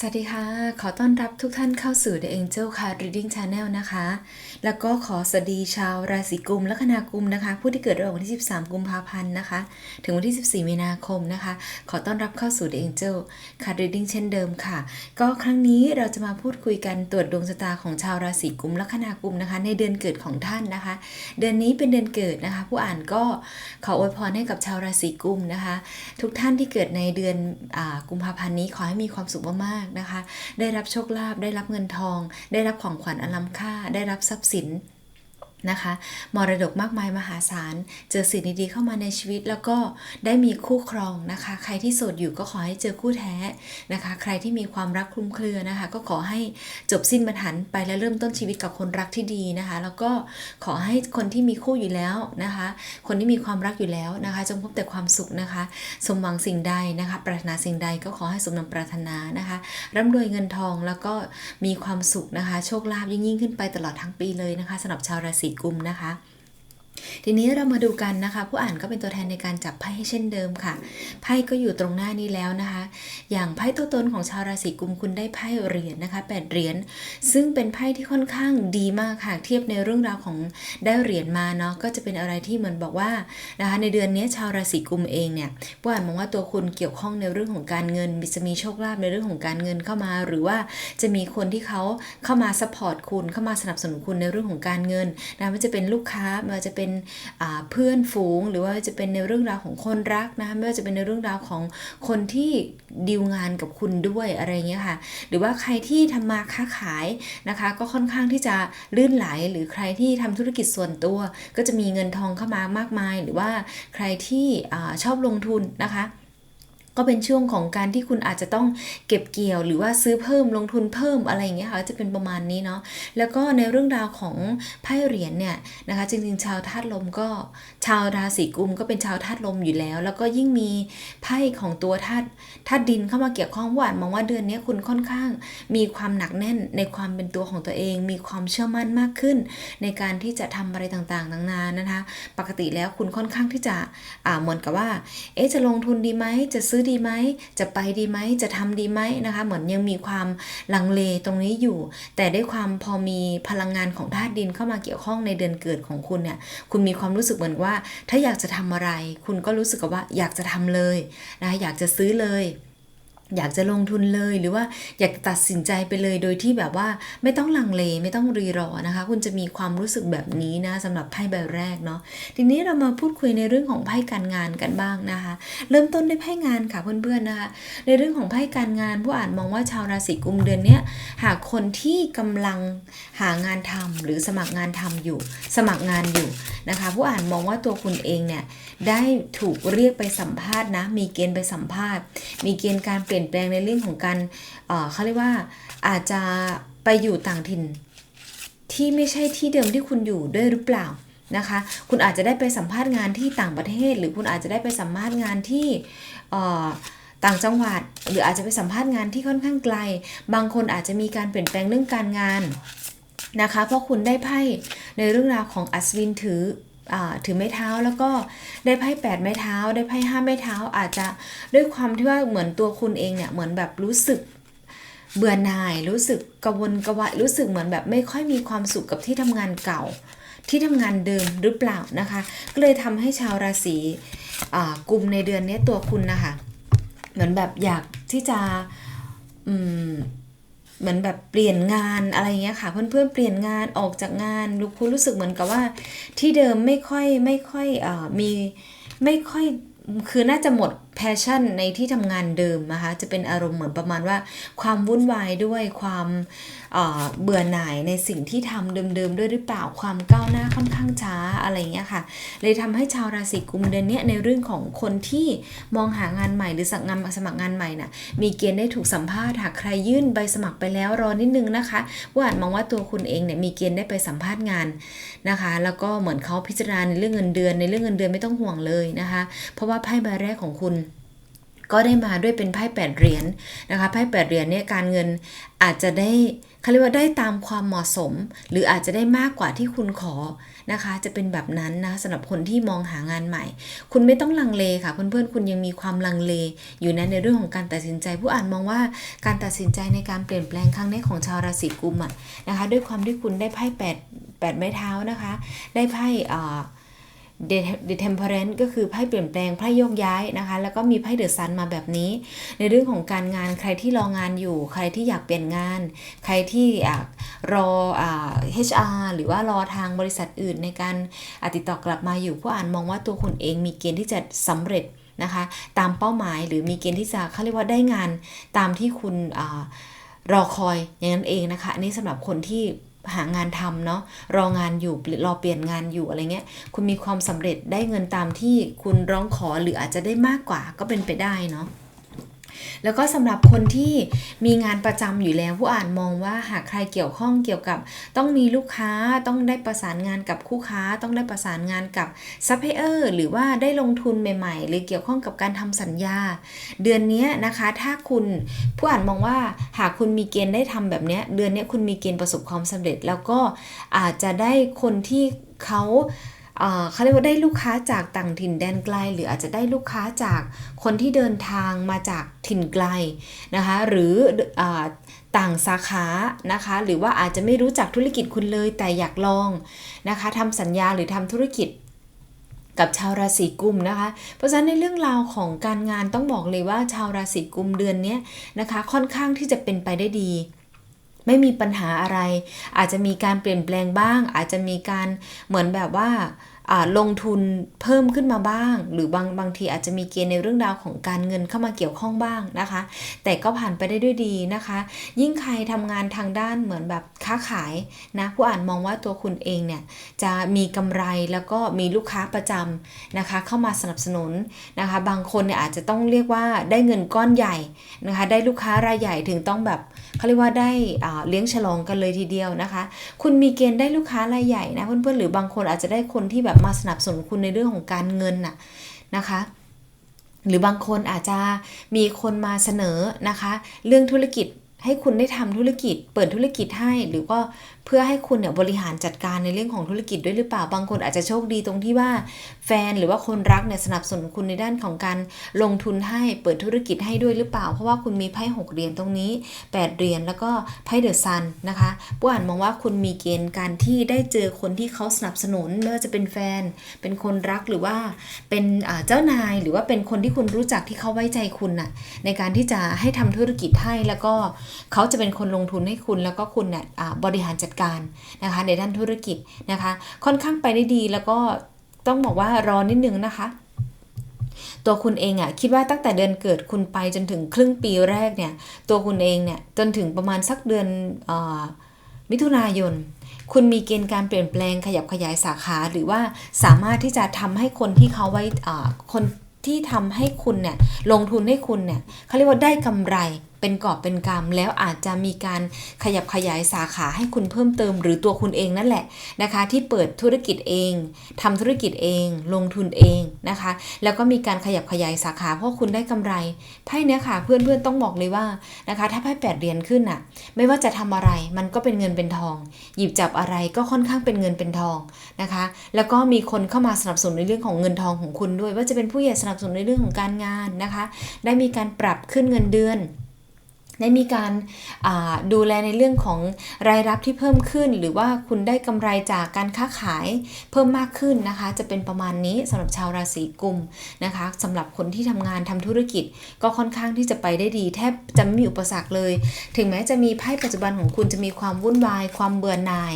สวัสดีค่ะ ขอต้อนรับทุกท่านเข้าสู่ The Angel Card Reading Channel นะคะ แล้วก็ขอสวัสดีชาวราศีกุมและคณากุมนะคะ ผู้ที่เกิดระหว่างวันที่ 13 กุมภาพันธ์นะคะ ถึงวันที่ 14 มีนาคมนะคะ ขอต้อนรับเข้าสู่ The Angel Card Reading เช่นเดิมค่ะ ก็ครั้งนี้เราจะมาพูดคุยกันตรวจดวงชะตาของชาวราศีกุมและคณากุมนะคะ ในเดือนเกิดของท่านนะคะ เดือนนี้เป็นเดือนเกิดนะคะ ผู้อ่านก็ขออวยพรให้กับชาวราศีกุมนะคะ ทุกท่านที่เกิดในเดือนอกุมภาพันธ์นี้ขอให้มีความสุขมากๆนะคะ ได้รับโชคลาภได้รับเงินทอง ได้รับของขวัญอลัมค่า ได้รับทรัพย์สิน นะคะมรดกมากมายมหาศาล เจอสิ่งดีๆเข้ามาในชีวิต แล้วก็ได้มีคู่ครองนะคะ ใครที่โสดอยู่ก็ขอให้เจอคู่แท้นะคะ ใครที่มีความรักคลุมเครือนะคะ ก็ขอให้จบสิ้นบรรหันไปและเริ่มต้นชีวิตกับคนรักที่ดีนะคะ แล้วก็ขอให้คนที่มีคู่อยู่แล้วนะคะ คนที่มีความรักอยู่แล้วนะคะ จงพบแต่ความสุขนะคะ สมหวังสิ่งใดนะคะ ปรารถนาสิ่งใดก็ขอให้สมดังปรารถนานะคะร่ำรวยเงินทองแล้วก็มีความสุขนะคะ โชคลาภยิ่งยิ่งขึ้นไปตลอดทั้งปีเลยนะคะสำหรับชาวราศีกุมนะคะ ทีนี้เรามาดูกันนะคะ ผู้อ่านก็เป็นตัวแทนในการจับไพ่ให้เช่นเดิมค่ะ ไพ่ก็อยู่ตรงหน้านี้แล้วนะคะ อย่างไพ่ตัวตนของชาวราศีกุมคุณได้ไพ่เหรียญนะคะแปดเหรียญซึ่งเป็นไพ่ที่ค่อนข้างดีมากค่ะเทียบในเรื่องราวของได้เหรียญมาเนาะก็จะเป็นอะไรที่เหมือนบอกว่านะคะในเดือนนี้ชาวราศีกุมเองเนี่ยผู้อ่านมองว่าตัวคุณเกี่ยวข้องในเรื่องของการเงินจะมีโชคลาภในเรื่องของการเงินเข้ามา หรือว่าจะมีคนที่เขาเข้ามาสปอร์ตคุณเข้ามาสนับสนุนคุณในเรื่องของการเงินนะไม่ว่าจะเป็นลูกค้าไม่ว่าจะเป็นอ่าเพื่อนฝูง หรือว่าจะเป็นในเรื่องราวของคนรักนะคะไม่ว่าจะเป็นในเรื่องราวของคนที่ดีลงานกับคุณด้วยอะไรเงี้ยค่ะ หรือว่าใครที่ทำมาค้าขายนะคะ ก็ค่อนข้างที่จะลื่นไหล หรือใครที่ทำธุรกิจส่วนตัว ก็จะมีเงินทองเข้ามามากมาย หรือว่าใครที่อชอบลงทุนนะคะ ก็เป็นช่วงของการที่คุณอาจจะต้องเก็บเกี่ยวหรือว่าซื้อเพิ่มลงทุนเพิ่มอะไรอย่างเงี้ยค่ะจะเป็นประมาณนี้เนาะแล้วก็ในเรื่องราวของไพ่เหรียญเนี่ยนะคะจริงๆ ชาวธาตุลมก็ชาวราศีกุมก็เป็นชาวธาตุลมอยู่แล้ว แล้วก็ยิ่งมีไพ่ของตัวธาตุธาตุดินเข้ามาเกี่ยวข้องหวานมองว่าเดือนนี้คุณค่อนข้าง มีความหนักแน่นในความเป็นตัวของตัวเอง มีความเชื่อมั่นมากขึ้น ในการที่จะทำอะไรต่างๆนานานะคะ ปกติแล้วคุณค่อนข้างที่จะอ่าเหมือนกับว่า เอ๊ะจะลงทุนดีไหมจะซื้อดีไหม จะไปดีไหม จะทำดีไหมนะคะ เหมือนยังมีความลังเลตรงนี้อยู่ แต่ด้วยความพอมีพลังงานของธาตุดินเข้ามาเกี่ยวข้องในเดือนเกิดของคุณเนี่ย คุณมีความรู้สึกเหมือนว่า ถ้าอยากจะทำอะไร คุณก็รู้สึกว่าอยากจะทำเลยนะคะอยากจะซื้อเลย อยากจะลงทุนเลยหรือว่าอยากตัดสินใจไปเลยโดยที่แบบว่าไม่ต้องลังเลไม่ต้องรีรอนะคะ คุณจะมีความรู้สึกแบบนี้นะสำหรับไพ่ใบแรกเนาะทีนี้เรามาพูดคุยในเรื่องของไพ่การงานกันบ้างนะคะ เริ่มต้นด้วยไพ่งานค่ะเพื่อนๆนะคะ ในเรื่องของไพ่การงานผู้อ่านมองว่าชาวราศีกุมเดือนเนี้ยหากคนที่กำลังหางานทำหรือสมัครงานทำอยู่ สมัครงานอยู่นะคะ ผู้อ่านมองว่าตัวคุณเองเนี่ยได้ถูกเรียกไปสัมภาษณ์นะมีเกณฑ์ไปสัมภาษณ์ มีเกณฑ์การเปลี่ยนี่ยนแปลงในเรื่องของการเขาเรียกว่าอาจจะไปอยู่ต่างถิ่น ที่ไม่ใช่ที่เดิมที่คุณอยู่ด้วยหรือเปล่านะคะ คุณอาจจะได้ไปสัมภาษณ์งานที่ต่างประเทศ หรือคุณอาจจะได้ไปสัมภาษณ์งานที่ต่างจังหวัด หรืออาจจะไปสัมภาษณ์งานที่ค่อนข้างไกล บางคนอาจจะมีการเปลี่ยนแปลงเรื่องการงานนะคะ เพราะคุณได้ไพ่ในเรื่องราวของอัศวินถือ ถือไม้เท้าแล้วก็ได้ไพ่แปดไม้เท้า ได้ไพ่ห้าไม้เท้า อาจจะด้วยความที่ว่าเหมือนตัวคุณเองเนี่ยเหมือนแบบรู้สึกเบื่อหน่ายรู้สึกกระวนกระวายรู้สึกเหมือนแบบไม่ค่อยมีความสุขกับที่ทำงานเก่า ที่ทำงานเดิมหรือเปล่านะคะ ก็เลยทำให้ชาวราศีกลุ่มในเดือนนี้ตัวคุณนะคะ เหมือนแบบอยากที่จะ เหมือนแบบเปลี่ยนงานอะไรเงี้ยค่ะเพื่อนๆเปลี่ยนงานออกจากงานรูคุณรู้สึกเหมือนกับว่า ที่เดิมไม่ค่อยไม่ค่อยเอ่อมีไม่ค่อยคือน่าจะหมด แพชชั่นในที่ทำงานเดิมนะคะจะเป็นอารมณ์เหมือนประมาณว่า ความวุ่นวายด้วยความเอ่อเบื่อหน่ายในสิ่งที่ทำเดิมๆด้วยหรือเปล่าความก้าวหน้าค่อนข้างช้าอะไรเงี้ยค่ะ เลยทำให้ชาวราศีกุมเดือนนี้ในเรื่องของคนที่มองหางานใหม่หรือสักงานสมัครงานใหม่น่ะมีเกณฑ์ได้ถูกสัมภาษณ์หากใครยื่นใบสมัครไปแล้วรอนิดนึงนะคะว่าอาจมองว่าตัวคุณเองเนี่ยมีเกณฑ์ได้ไปสัมภาษณ์งานนะคะ แล้วก็เหมือนเขาพิจารณาในเรื่องเงินเดือนในเรื่องเงินเดือนไม่ต้องห่วงเลยนะคะ เพราะว่าไพ่ใบแรกของคุณ ก็ได้มาด้วยเป็นไพ่แปดเหรียญนะคะไพ่แปดเหรียญเนี่ยการเงินอาจจะได้เขาเรียกว่าได้ตามความเหมาะสม หรืออาจจะได้มากกว่าที่คุณขอนะคะ จะเป็นแบบนั้นนะสำหรับคนที่มองหางานใหม่ คุณไม่ต้องลังเลค่ะเพื่อนๆคุณยังมีความลังเล อยู่นะในเรื่องของการตัดสินใจ ผู้อ่านมองว่าการตัดสินใจในการเปลี่ยนแปลงครั้งนี้ของชาวราศีกุมอะนะคะ ด้วยความที่คุณได้ไพ่แปดแปดไม้เท้านะคะ ได้ไพ่อ่า เดเทมเพอเรนต์ก็คือไพ่เปลี่ยนแปลงไพ่โยกย้ายนะคะ แล้วก็มีไพ่เดอะซันมาแบบนี้ ในเรื่องของการงานใครที่รองานอยู่ ใครที่อยากเปลี่ยนงาน ใครที่อยากรออ HR หรือว่ารอทางบริษัทอื่นในการติดต่อกลับมาอยู่ผู้อ่านมองว่าตัวคุณเองมีเกณฑ์ที่จะสำเร็จนะคะตามเป้าหมายหรือมีเกณฑ์ที่จะเขาเรียกว่าได้งานตามที่คุณอรอคอยอย่างนั้นเองนะคะอันนี้สำหรับคนที่ หางานทำเนาะรองานอยู่รอเปลี่ยนงานอยู่อะไรเงี้ย คุณมีความสำเร็จได้เงินตามที่คุณร้องขอหรืออาจจะได้มากกว่าก็เป็นไปได้เนาะ แล้วก็สำหรับคนที่มีงานประจำอยู่แล้วผู้อ่านมองว่าหากใครเกี่ยวข้องเกี่ยวกับ ต้องมีลูกค้าต้องได้ประสานงานกับคู่ค้า ต้องได้ประสานงานกับซัพพลายเออร์หรือว่าได้ลงทุนใหม่ ๆ หรือเกี่ยวข้องกับการทำสัญญา เดือนนี้นะคะถ้าคุณผู้อ่านมองว่าหากคุณมีเกณฑ์ได้ทำแบบนี้เดือนนี้คุณมีเกณฑ์ประสบความสำเร็จ แล้วก็อาจจะได้คนที่เขา เขาเรียกว่าได้ลูกค้าจากต่างถิ่นแดนไกล หรืออาจจะได้ลูกค้าจากคนที่เดินทางมาจากถิ่นไกลนะคะ หรืออต่างสาขานะคะ หรือว่าอาจจะไม่รู้จักธุรกิจคุณเลยแต่อยากลองนะคะทำสัญญาหรือทำธุรกิจกับชาวราศีกุมนะคะ เพราะฉะนั้นในเรื่องราวของการงานต้องบอกเลยว่าชาวราศีกุมเดือนนี้นะคะ ค่อนข้างที่จะเป็นไปได้ดี ไม่มีปัญหาอะไร อาจจะมีการเปลี่ยนแปลงบ้าง อาจจะมีการเหมือนแบบว่า ลงทุนเพิ่มขึ้นมาบ้าง หรือบางบางทีอาจจะมีเกณฑ์ในเรื่องราวของการเงินเข้ามาเกี่ยวข้องบ้างนะคะ แต่ก็ผ่านไปได้ด้วยดีนะคะ ยิ่งใครทำงานทางด้านเหมือนแบบค้าขายนะผู้อ่านมองว่าตัวคุณเองเนี่ยจะมีกำไรแล้วก็มีลูกค้าประจำนะคะ เข้ามาสนับสนุนนะคะ บางคนเนี่ยอาจจะต้องเรียกว่าได้เงินก้อนใหญ่นะคะ ได้ลูกค้ารายใหญ่ถึงต้องแบบเขาเรียกว่าได้เลี้ยงฉลองกันเลยทีเดียวนะคะ คุณมีเกณฑ์ได้ลูกค้ารายใหญ่นะเพื่อนๆหรือบางคนอาจจะได้คนที่แบบมาสนับสนุนคุณในเรื่องของการเงินน่ะนะคะหรือบางคนอาจจะมีคนมาเสนอนะคะ เรื่องธุรกิจให้คุณได้ทำธุรกิจ เปิดธุรกิจให้หรือว่า เพื่อให้คุณเนี่ยบริหารจัดการในเรื่องของธุรกิจด้วยหรือเปล่าบางคนอาจจะโชคดีตรงที่ว่าแฟนหรือว่าคนรักเนี่ยสนับสนุนคุณในด้านของการลงทุนให้เปิดธุรกิจให้ด้วยหรือเปล่า เพราะว่าคุณมีไพ่หกเหรียญตรงนี้8เหรียญแล้วก็ไพ่เดอะซันนะคะผู้อ่านมองว่าคุณมีเกณฑ์การที่ได้เจอคนที่เขาสนับสนุนไม่ว่าจะเป็นแฟน เป็นคนรักหรือว่าเป็นเจ้านายหรือว่าเป็นคนที่คุณรู้จักที่เขาไว้ใจคุณน่ะในการที่จะให้ทำธุรกิจให้แล้วก็เขาจะเป็นคนลงทุนให้คุณแล้วก็คุณเนี่ยบริหารจัดการนะคะในด้านธุรกิจนะคะ ค่อนข้างไปได้ดีแล้วก็ต้องบอกว่ารอนิดนึงนะคะตัวคุณเองอะ่ะคิดว่าตั้งแต่เดือนเกิดคุณไปจนถึงครึ่งปีแรกเนี่ย ตัวคุณเองเนี่ยจนถึงประมาณสักเดือนอมิถุนายน คุณมีเกณฑ์การเปลี่ยนแปลงขยับขยายสาขาหรือว่าสามารถที่จะทำให้คนที่เขาไว้คนที่ทำให้คุณเนี่ยลงทุนให้คุณเนี่ยเขาเรียกว่าได้กำไร เป็นกอบเป็นกรรมแล้วอาจจะมีการขยับขยายสาขาให้คุณเพิ่มเติม หรือตัวคุณเองนั่นแหละนะคะ ที่เปิดธุรกิจเองทำธุรกิจเอง ลงทุนเองนะคะ แล้วก็มีการขยับขยายสาขาเพราะคุณได้กำไรไพ่เนี้ยค่ะเพื่อนๆต้องบอกเลยว่านะคะ ถ้าไพ่แปดเหรียญขึ้นอะไม่ว่าจะทำอะไรมันก็เป็นเงินเป็นทอง หยิบจับอะไรก็ค่อนข้างเป็นเงินเป็นทองนะคะ แล้วก็มีคนเข้ามาสนับสนุนในเรื่องของเงินทองของคุณด้วย ว่าจะเป็นผู้ใหญ่สนับสนุนในเรื่องของการงานนะคะ ได้มีการปรับขึ้นเงินเดือน ได้มีการดูแลในเรื่องของรายรับที่เพิ่มขึ้น หรือว่าคุณได้กำไรจากการค้าขายเพิ่มมากขึ้นนะคะ จะเป็นประมาณนี้สำหรับชาวราศีกุมนะคะสำหรับคนที่ทำงานทำธุรกิจ ก็ค่อนข้างที่จะไปได้ดี แทบจะไม่มีอุปสรรคเลย ถึงแม้จะมีไพ่ปัจจุบันของคุณจะมีความวุ่นวาย ความเบื่อหน่าย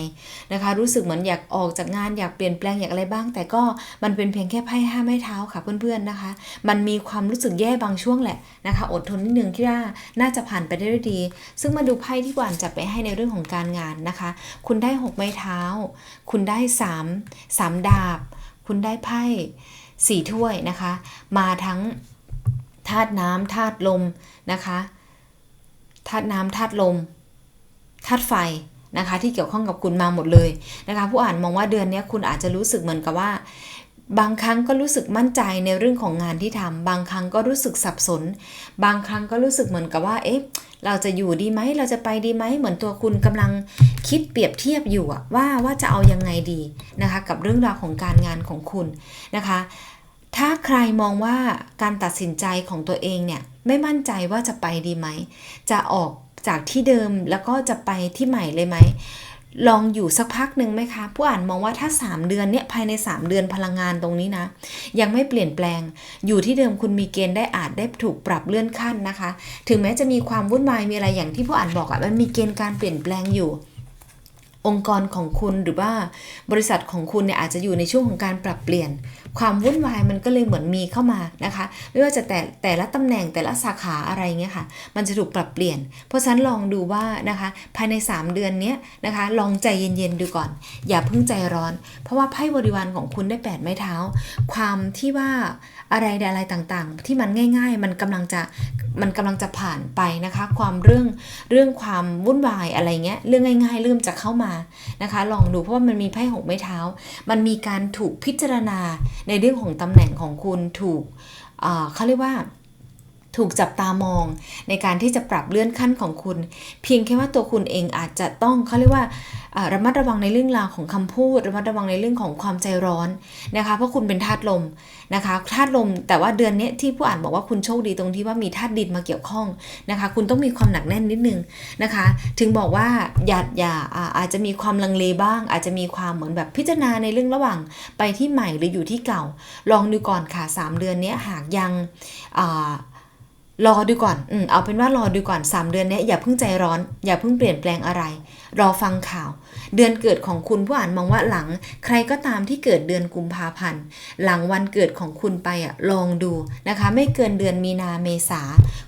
นะคะ รู้สึกเหมือนอยากออกจากงานอยากเปลี่ยนแปลงอยากอะไรบ้าง แต่ก็มันเป็นเพียงแค่ไพ่ห้าไม้เท้าค่ะเพื่อนๆนะคะ มันมีความรู้สึกแย่บางช่วงแหละนะคะ อดทนนิดนึงที่ว่าน่าจะผ่านไปได้ด้วยดี ซึ่งมาดูไพ่ที่หวานจับไปให้ในเรื่องของการงานนะคะ คุณได้ 6 ไม้เท้า คุณได้ 3 3 ดาบ คุณได้ไพ่สี่ถ้วยนะคะ มาทั้งธาตุน้ำธาตุลมนะคะธาตุน้ำธาตุลมธาตุไฟนะคะ ที่เกี่ยวข้องกับคุณมาหมดเลยนะคะ ผู้อ่านมองว่าเดือนนี้คุณอาจจะรู้สึกเหมือนกับว่า บางครั้งก็รู้สึกมั่นใจในเรื่องของงานที่ทำบางครั้งก็รู้สึกสับสน บางครั้งก็รู้สึกเหมือนกับว่า เอ๊ะ เราจะอยู่ดีไหม เราจะไปดีไหม เหมือนตัวคุณกำลังคิดเปรียบเทียบอยู่อะว่าว่าจะเอายังไงดีนะคะ กับเรื่องราวของการงานของคุณนะคะ ถ้าใครมองว่าการตัดสินใจของตัวเองเนี่ยไม่มั่นใจว่าจะไปดีไหม จะออกจากที่เดิมแล้วก็จะไปที่ใหม่เลยไหม ลองอยู่สักพักหนึ่งไหมคะ ผู้อ่านมองว่าถ้า 3 เดือนเนี่ยภายใน 3 เดือนพลังงานตรงนี้นะ ยังไม่เปลี่ยนแปลง อยู่ที่เดิมคุณมีเกณฑ์ได้อาจได้ถูกปรับเลื่อนขั้นนะคะ ถึงแม้จะมีความวุ่นวายมีอะไรอย่างที่ผู้อ่านบอกอะมันมีเกณฑ์การเปลี่ยนแปลงอยู่ องค์กรของคุณหรือว่าบริษัทของคุณเนี่ยอาจจะอยู่ในช่วงของการปรับเปลี่ยน ความวุ่นวายมันก็เลยเหมือนมีเข้ามานะคะ ไม่ว่าจะแต่แต่ละตำแหน่งแต่ละสาขาอะไรเงี้ยค่ะ มันจะถูกปรับเปลี่ยน เพราะฉะนั้นลองดูว่านะคะ ภายใน 3 เดือนเนี้ยนะคะ ลองใจเย็นๆดูก่อน อย่าเพิ่งใจร้อน เพราะว่าไพ่บริวารของคุณได้8ไม้เท้า ความที่ว่า อะไรใดอะไรต่างๆ ที่มันง่าย ๆ มันกำลังจะมันกำลังจะผ่านไปนะคะ ความเรื่องเรื่องความวุ่นวายอะไรเงี้ยเรื่องง่าย ๆ เริ่มจะเข้ามานะคะ ลองดูเพราะว่ามันมีไพ่หกไม้เท้า มันมีการถูกพิจารณาในเรื่องของตำแหน่งของคุณถูกเขาเรียกว่า ถูกจับตามอง ในการที่จะปรับเลื่อนขั้นของคุณ เพียงแค่ว่าตัวคุณเองอาจจะต้องเขาเรียกว่าระมัดระวังในเรื่องราวของคำพูด ระมัดระวังในเรื่องของความใจร้อนนะคะเพราะคุณเป็นธาตุลมนะคะธาตุลม แต่ว่าเดือนนี้ที่ผู้อ่านบอกว่าคุณโชคดีตรงที่ว่ามีธาตุดินมาเกี่ยวข้องนะคะ คุณต้องมีความหนักแน่นนิดนึงนะคะ ถึงบอกว่าอย่าอย่าอาจจะมีความลังเลบ้าง อาจจะมีความเหมือนแบบพิจารณาในเรื่องระหว่างไปที่ใหม่หรืออยู่ที่เก่า ลองดูก่อนค่ะ 3 เดือนนี้หากยัง รอดูก่อน อืมเอาเป็นว่ารอดูก่อน 3 เดือนนี้อย่าเพิ่งใจร้อน อย่าเพิ่งเปลี่ยนแปลงอะไร รอฟังข่าว เดือนเกิดของคุณผู้อ่านมองว่าหลัง ใครก็ตามที่เกิดเดือนกุมภาพันธ์ หลังวันเกิดของคุณไปอะลองดูนะคะ ไม่เกินเดือนมีนาเมษา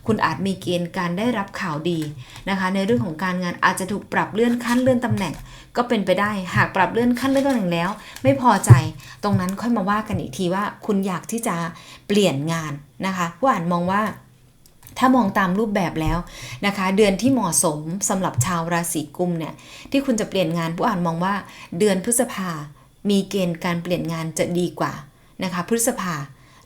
คุณอาจมีเกณฑ์การได้รับข่าวดีนะคะ ในเรื่องของการงานอาจจะถูกปรับเลื่อนขั้นเลื่อนตำแหน่ง ก็เป็นไปได้ หากปรับเลื่อนขั้นเลื่อนตำแหน่งแล้ว ไม่พอใจ ตรงนั้นค่อยมาว่ากันอีกทีว่า คุณอยากที่จะเปลี่ยนงานนะคะ ผู้อ่านมองว่า ถ้ามองตามรูปแบบแล้วนะคะ เดือนที่เหมาะสมสำหรับชาวราศีกุมเนี่ยที่คุณจะเปลี่ยนงานผู้อ่านมองว่าเดือนพฤษภา มีเกณฑ์การเปลี่ยนงานจะดีกว่านะคะ พฤษภา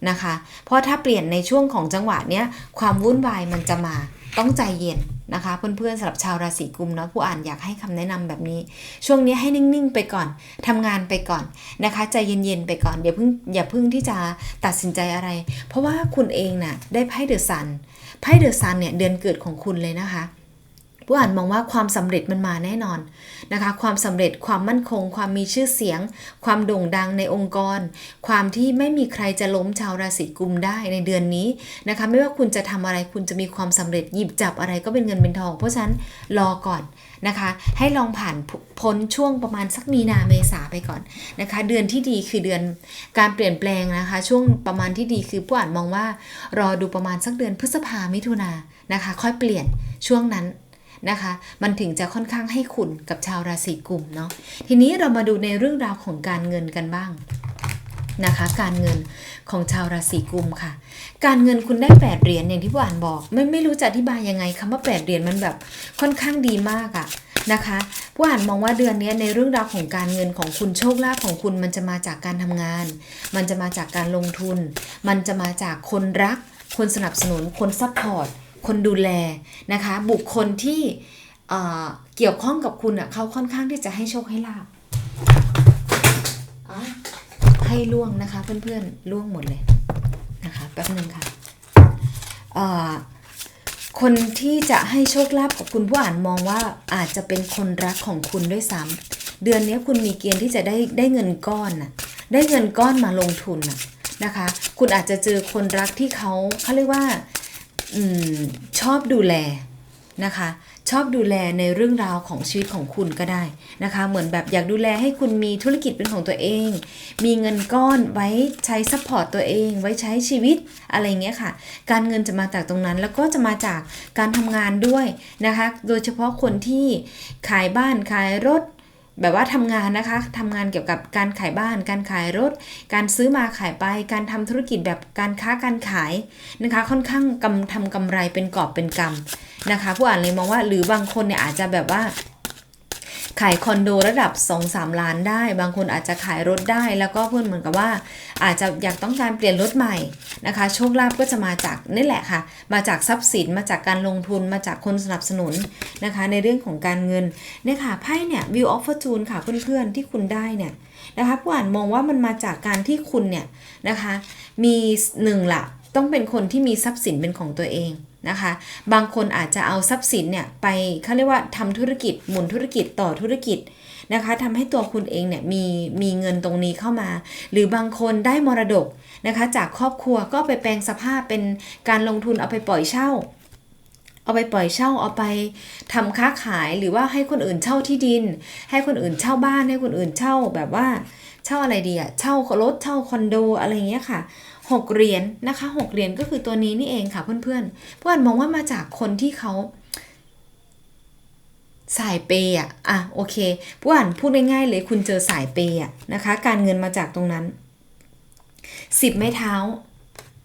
นะคะ เพราะถ้าเปลี่ยนในช่วงของจังหวะเนี้ยความวุ่นวายมันจะมาต้องใจเย็นนะคะเพื่อนๆสำหรับชาวราศีกุมเนาะผู้อ่านอยากให้คำแนะนำแบบนี้ ช่วงนี้ให้นิ่งๆไปก่อนทำงานไปก่อนนะคะใจเย็นๆไปก่อนอย่าเพิ่งอย่าเพิ่งที่จะตัดสินใจอะไร เพราะว่าคุณเองน่ะได้ไพ่เดอะซัน ไพ่เดอะซันเนี่ยเดือนเกิดของคุณเลยนะคะ ผู้อ่านมองว่าความสำเร็จมันมาแน่นอนนะคะ ความสำเร็จความมั่นคง ความมีชื่อเสียง ความโด่งดังในองค์กร ความที่ไม่มีใครจะล้มชาวราศีกุมได้ในเดือนนี้นะคะ ไม่ว่าคุณจะทำอะไรคุณจะมีความสำเร็จหยิบจับอะไรก็เป็นเงินเป็นทอง เพราะฉะนั้นรอก่อนนะคะ ให้ลองผ่านพ้นช่วงประมาณสักมีนาเมษาไปก่อนนะคะ เดือนที่ดีคือเดือนการเปลี่ยนแปลงนะคะ ช่วงประมาณที่ดีคือผู้อ่านมองว่า รอดูประมาณสักเดือนพฤษภามิถุนานะคะ ค่อยเปลี่ยนช่วงนั้น นะคะ มันถึงจะค่อนข้างให้คุณกับชาวราศีกุมเนาะทีนี้เรามาดูในเรื่องราวของการเงินกันบ้างนะคะการเงินของชาวราศีกุมค่ะ การเงินคุณได้8เหรียญอย่างที่ผู้อ่านบอก ไม่ไม่รู้จะอธิบายยังไงคำว่า8เหรียญมันแบบค่อนข้างดีมากอะนะคะผู้อ่านมองว่าเดือนนี้ในเรื่องราวของการเงินของคุณโชคลาภของคุณมันจะมาจากการทำงาน มันจะมาจากการลงทุน มันจะมาจากคนรัก คนสนับสนุนคนซัพพอร์ต คนดูแลนะคะ บุคคลที่เกี่ยวข้องกับคุณอะเขาค่อนข้างที่จะให้โชคให้ลาบให้ล่วงนะคะเพื่อนๆล่วงหมดเลยนะคะแป๊บนึงค่ะคนที่จะให้โชคลาภกับคุณผู้อ่านมองว่าอาจจะเป็นคนรักของคุณด้วยซ้ำเดือนนี้คุณมีเกณฑ์ที่จะได้ได้เงินก้อนน่ะได้เงินก้อนมาลงทุนน่ะนะคะ คุณอาจจะเจอคนรักที่เขาเขาเรียกว่า อชอบดูแลนะคะ ชอบดูแลในเรื่องราวของชีวิตของคุณก็ได้นะคะ เหมือนแบบอยากดูแลให้คุณมีธุรกิจเป็นของตัวเอง มีเงินก้อนไว้ใช้ซัพพอร์ตตัวเอง ไว้ใช้ชีวิตอะไรเงี้ยค่ะ การเงินจะมาจากตรงนั้น แล้วก็จะมาจากการทำงานด้วยนะคะ โดยเฉพาะคนที่ขายบ้านขายรถ แบบว่าทำงานนะคะทำงานเกี่ยวกับการขายบ้าน การขายรถ การซื้อมาขายไป การทำธุรกิจแบบการค้าการขายนะคะ ค่อนข้างกำทำกำไรเป็นกอบเป็นกำนะคะ ผู้อ่านเลยมองว่าหรือบางคนเนี่ยอาจจะแบบว่า ขายคอนโดระดับ 2-3 ล้านได้ บางคนอาจจะขายรถได้ แล้วก็เพื่อนเหมือนกับว่า อาจจะอยากต้องการเปลี่ยนรถใหม่นะคะ โชคลาภก็จะมาจากนี่แหละค่ะ มาจากทรัพย์สิน มาจากการลงทุน มาจากคนสนับสนุนนะคะ ในเรื่องของการเงินเนี่ยค่ะ ไพ่เนี่ย view of fortune ค่ะเพื่อนๆที่คุณได้เนี่ยนะคะผู้อ่านมองว่ามันมาจากการที่คุณเนี่ยนะคะ มีหนึ่งละต้องเป็นคนที่มีทรัพย์สินเป็นของตัวเอง นะคะ บางคนอาจจะเอาทรัพย์สินเนี่ยไปเขาเรียกว่าทำธุรกิจหมุนธุรกิจต่อธุรกิจนะคะทำให้ตัวคุณเองเนี่ยมีมีเงินตรงนี้เข้ามา หรือบางคนได้มรดกนะคะ จากครอบครัวก็ไปแปลงสภาพเป็นการลงทุนเอาไปปล่อยเช่า เอาไปปล่อยเช่าเอาไปทำค้าขายหรือว่าให้คนอื่นเช่าที่ดิน ให้คนอื่นเช่าบ้านให้คนอื่นเช่าแบบว่าเช่าอะไรดีอะเช่ารถเช่าคอนโดอะไรเงี้ยค่ะ หกเหรียญนะคะหกเหรียญก็คือตัวนี้นี่เองค่ะเพื่อนๆเพื่อนมองว่ามาจากคนที่เขาสายเปย์อะอะโอเคผู้อ่านพูดง่ายๆเลยคุณเจอสายเปย์อะนะคะ การเงินมาจากตรงนั้นสิบไม้เท้า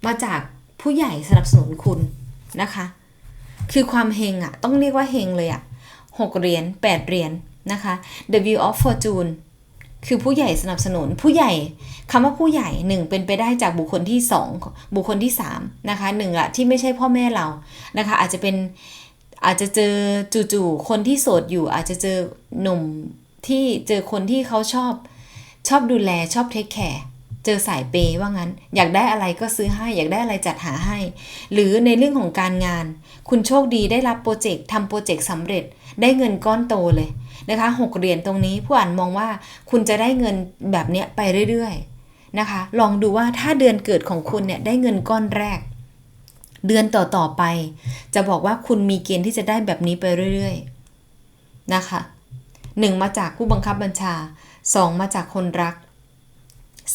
มาจากผู้ใหญ่สนับสนุนคุณนะคะ คือความเฮงอะต้องเรียกว่าเฮงเลยอะหกเหรียญแปดเหรียญนะคะ The View of Fortune คือผู้ใหญ่สนับสนุนผู้ใหญ่คำว่าผู้ใหญ่หนึ่งเป็นไปได้จากบุคคลที่สองบุคคลที่สามนะคะหนึ่งละที่ไม่ใช่พ่อแม่เรานะคะ อาจจะเป็นอาจจะเจอจู่ๆคนที่โสดอยู่ อาจจะเจอหนุ่มที่เจอคนที่เขาชอบชอบดูแลชอบเทคแคร์เจอสายเปว่างั้น อยากได้อะไรก็ซื้อให้ อยากได้อะไรจัดหาให้ หรือในเรื่องของการงาน คุณโชคดีได้รับโปรเจกต์ทำโปรเจกต์สำเร็จ ได้เงินก้อนโตเลย นะคะหกเหรียญตรงนี้ผู้อ่านมองว่าคุณจะได้เงินแบบเนี้ยไปเรื่อยๆนะคะ ลองดูว่าถ้าเดือนเกิดของคุณเนี่ยได้เงินก้อนแรก เดือนต่อๆไป จะบอกว่าคุณมีเกณฑ์ที่จะได้แบบนี้ไปเรื่อยๆนะคะหนึ่งมาจากผู้บังคับบัญชาสองมาจากคนรัก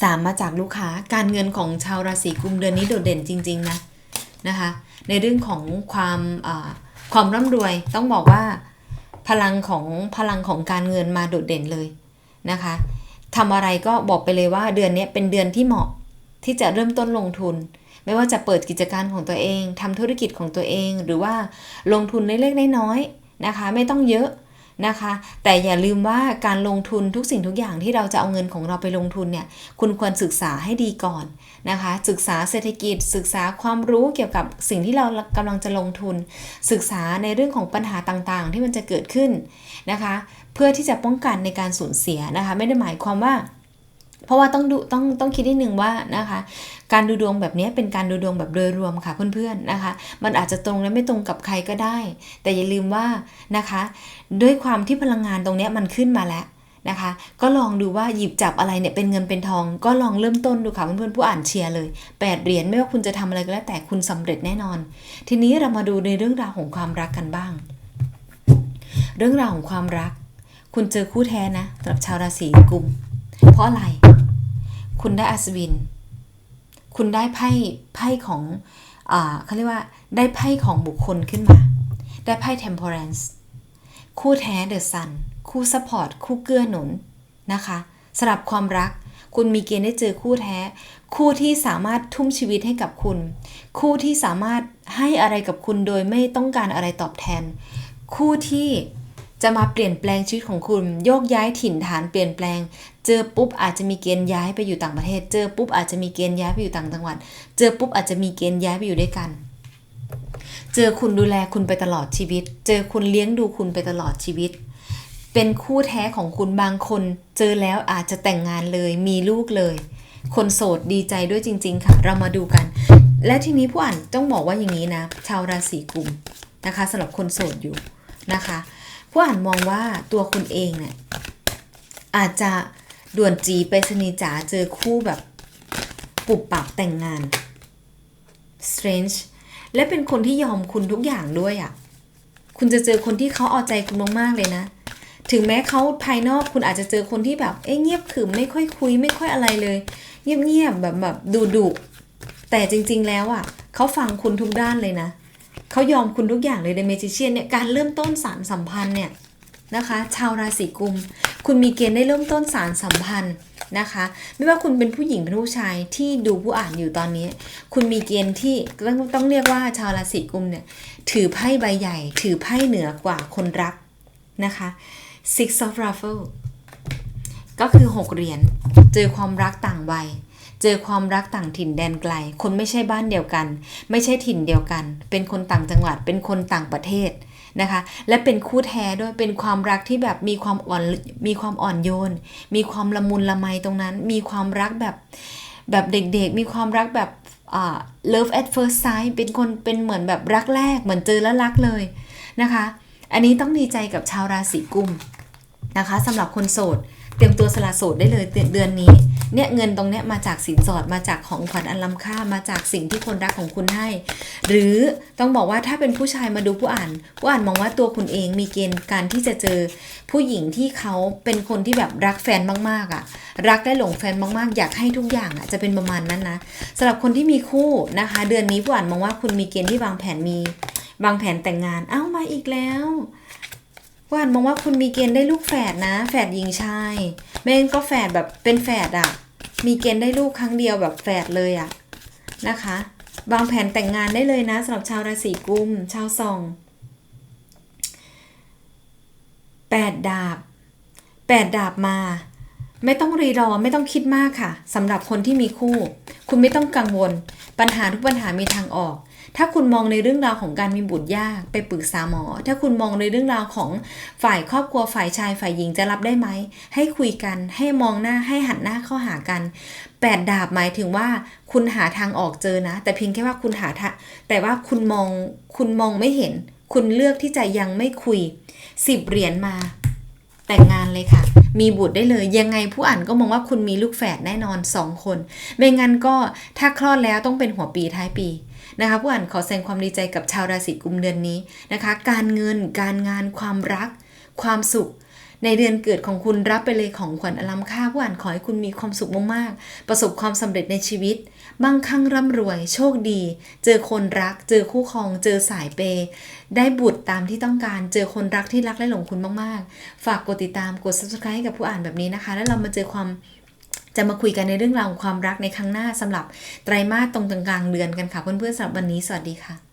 สามมาจากลูกค้าการเงินของชาวราศีกุมเดือนนี้โดดเด่นจริง ๆ นะนะคะ ในเรื่องของความความร่ำรวยต้องบอกว่า พลังของพลังของการเงินมาโดดเด่นเลยนะคะทำอะไรก็บอกไปเลยว่าเดือนนี้เป็นเดือนที่เหมาะที่จะเริ่มต้นลงทุน ไม่ว่าจะเปิดกิจการของตัวเองทำธุรกิจของตัวเอง หรือว่าลงทุนเล็กๆน้อยๆนะคะ ไม่ต้องเยอะ นะคะ แต่อย่าลืมว่าการลงทุนทุกสิ่งทุกอย่างที่เราจะเอาเงินของเราไปลงทุนเนี่ย คุณควรศึกษาให้ดีก่อนนะคะ ศึกษาเศรษฐกิจ ศึกษาความรู้เกี่ยวกับสิ่งที่เรากำลังจะลงทุน ศึกษาในเรื่องของปัญหาต่างๆ ที่มันจะเกิดขึ้นนะคะ เพื่อที่จะป้องกันในการสูญเสียนะคะ ไม่ได้หมายความว่า เพราะว่าต้องดูต้องต้องคิดนิดนึงว่านะคะ การดูดวงแบบนี้เป็นการดูดวงแบบโดยรวมค่ะเพื่อนๆนะคะ มันอาจจะตรงและไม่ตรงกับใครก็ได้ แต่อย่าลืมว่านะคะ ด้วยความที่พลังงานตรงนี้มันขึ้นมาแล้วนะคะก็ลองดูว่าหยิบจับอะไรเนี่ยเป็นเงินเป็นทอง ก็ลองเริ่มต้นดูค่ะเพื่อนๆผู้อ่านเชียร์เลย8เหรียญไม่ว่าคุณจะทำอะไรก็แล้วแต่คุณสำเร็จแน่นอน ทีนี้เรามาดูในเรื่องราวของความรักกันบ้าง เรื่องราวของความรัก คุณเจอคู่แท้นะสำหรับชาวราศีกุม เพราะอะไร คุณได้อัศวิน คุณได้ไพ่ไพ่ของอ่าเขาเรียกว่าได้ไพ่ของบุคคลขึ้นมา ได้ไพ่ temperance คู่แท้ the sun คู่ซัพพอร์ตคู่เกื้อหนุนนะคะสำหรับความรัก คุณมีเกณฑ์ได้เจอคู่แท้ คู่ที่สามารถทุ่มชีวิตให้กับคุณ คู่ที่สามารถให้อะไรกับคุณโดยไม่ต้องการอะไรตอบแทน คู่ที่ จะมาเปลี่ยนแปลงชีวิตของคุณโยกย้ายถิ่นฐานเปลี่ยนแปลง เจอปุ๊บอาจจะมีเกณฑ์ย้ายไปอยู่ต่างประเทศ เจอปุ๊บอาจจะมีเกณฑ์ย้ายไปอยู่ต่างจังหวัด เจอปุ๊บอาจจะมีเกณฑ์ย้ายไปอยู่ด้วยกัน เจอคุณดูแลคุณไปตลอดชีวิต เจอคุณเลี้ยงดูคุณไปตลอดชีวิต เป็นคู่แท้ของคุณบางคน เจอแล้วอาจจะแต่งงานเลยมีลูกเลย คนโสดดีใจด้วยจริง ๆ ค่ะ เรามาดูกัน และทีนี้ผู้อ่านต้องบอกว่าอย่างนี้นะ ชาวราศีกุมนะคะสำหรับคนโสดอยู่นะคะ ผู้อ่านมองว่าตัวคุณเองเนี่ยอาจจะด่วนจีไปสนีจ๋าเจอคู่แบบปุบปับแต่งงาน strange และเป็นคนที่ยอมคุณทุกอย่างด้วยอะ่ะ คุณจะเจอคนที่เขาเอาใจคุณมากๆเลยนะ ถึงแม้เขาภายนอกคุณอาจจะเจอคนที่แบบเอ้เงียบขึมไม่ค่อยคุย ไม่ค่อยอะไรเลย เงียบๆแบบแบบดุดุแต่จริง ๆ แล้วอะ่ะเขาฟังคุณทุกด้านเลยนะ เขายอมคุณทุกอย่างเลยในเมจิเชียนเนี่ยการเริ่มต้นสารสัมพันธ์เนี่ยนะคะ ชาวราศีกุม คุณมีเกณฑ์ได้เริ่มต้นสารสัมพันธ์นะคะ ไม่ว่าคุณเป็นผู้หญิงเป็นผู้ชายที่ดูผู้อ่านอยู่ตอนนี้ คุณมีเกณฑ์ที่ต้องต้องเรียกว่าชาวราศีกุมเนี่ยถือไพ่ใบใหญ่ ถือไพ่เหนือกว่าคนรักนะคะ six of ruffle ก็คือ 6 เหรียญเจอความรักต่างวัย เจอความรักต่างถิ่นแดนไกล คนไม่ใช่บ้านเดียวกัน ไม่ใช่ถิ่นเดียวกัน เป็นคนต่างจังหวัด เป็นคนต่างประเทศนะคะ และเป็นคู่แท้ด้วย เป็นความรักที่แบบมีความอ่อน มีความอ่อนโยน มีความละมุนละไมตรงนั้น มีความรักแบบแบบเด็กๆ มีความรักแบบ love at first sight เป็นคนเป็นเหมือนแบบรักแรก เหมือนเจอแล้วรักเลยนะคะ อันนี้ต้องดีใจกับชาวราศีกุมนะคะสำหรับคนโสด เตรียมตัวสละโสดได้เลยเดือนนี้ เนี่ยเงินตรงเนี้ยมาจากสินสอดมาจากของขวัญอันล้ำค่ามาจากสิ่งที่คนรักของคุณให้ หรือต้องบอกว่าถ้าเป็นผู้ชายมาดูผู้อ่าน ผู้อ่านมองว่าตัวคุณเองมีเกณฑ์การที่จะเจอผู้หญิงที่เขาเป็นคนที่แบบรักแฟนมากๆอะ่ะ รักและหลงแฟนมากๆ อยากให้ทุกอย่างอะ่ะจะเป็นประมาณนั้นนะสำหรับคนที่มีคู่นะคะ เดือนนี้ผู้อ่านมองว่าคุณมีเกณฑ์ที่วางแผนมีวางแผนแต่งงาน เอ้ามาอีกแล้ว ว่านมองว่าคุณมีเกณฑ์ได้ลูกแฝดนะ แฝดหญิงชายแม่งก็แฝดแบบเป็นแฝดอะมีเกณฑ์ได้ลูกครั้งเดียวแบบแฝดเลยอะนะคะวางแผนแต่งงานได้เลยนะสำหรับชาวราศีกุม ชาวซองแปดดาบแปดดาบมา ไม่ต้องรีรอไม่ต้องคิดมากค่ะสำหรับคนที่มีคู่ คุณไม่ต้องกังวล ปัญหาทุกปัญหามีทางออก ถ้าคุณมองในเรื่องราวของการมีบุตรยากไปปรึกษาหมอ ถ้าคุณมองในเรื่องราวของฝ่ายครอบครัวฝ่ายชายฝ่ายหญิงจะรับได้ไหม ให้คุยกัน ให้มองหน้า ให้หันหน้าเข้าหากันแปดดาบหมายถึงว่าคุณหาทางออกเจอนะ แต่เพียงแค่ว่าคุณหาทางแต่ว่าคุณมองคุณมองไม่เห็น คุณเลือกที่จะยังไม่คุยสิบเหรียญมา แต่งงานเลยค่ะ มีบุตรได้เลย ยังไงผู้อ่านก็มองว่าคุณมีลูกแฝดแน่นอน2คนไม่งั้นก็ถ้าคลอดแล้วต้องเป็นหัวปีท้ายปี นะคะผู้อ่านขอแสดงความดีใจกับชาวราศีกุมเดือนนี้นะคะ การเงินการงานความรัก ความสุข ในเดือนเกิดของคุณรับไปเลยของขวัญอลัมค่าผู้อ่านขอให้คุณมีความสุขมากๆ ประสบความสำเร็จในชีวิตมั่งคั่งร่ำรวย โชคดี เจอคนรัก เจอคู่ครอง เจอสายเป ได้บุตรตามที่ต้องการ เจอคนรักที่รักและหลงคุณมากๆ ฝากกดติดตามกด subscribe ให้กับผู้อ่านแบบนี้นะคะ แล้วเรามาเจอความ จะมาคุยกันในเรื่องราวความรักในครั้งหน้าสำหรับไตรมาสตรงกลางเดือนกันค่ะเพื่อนๆสำหรับวันนี้สวัสดีค่ะ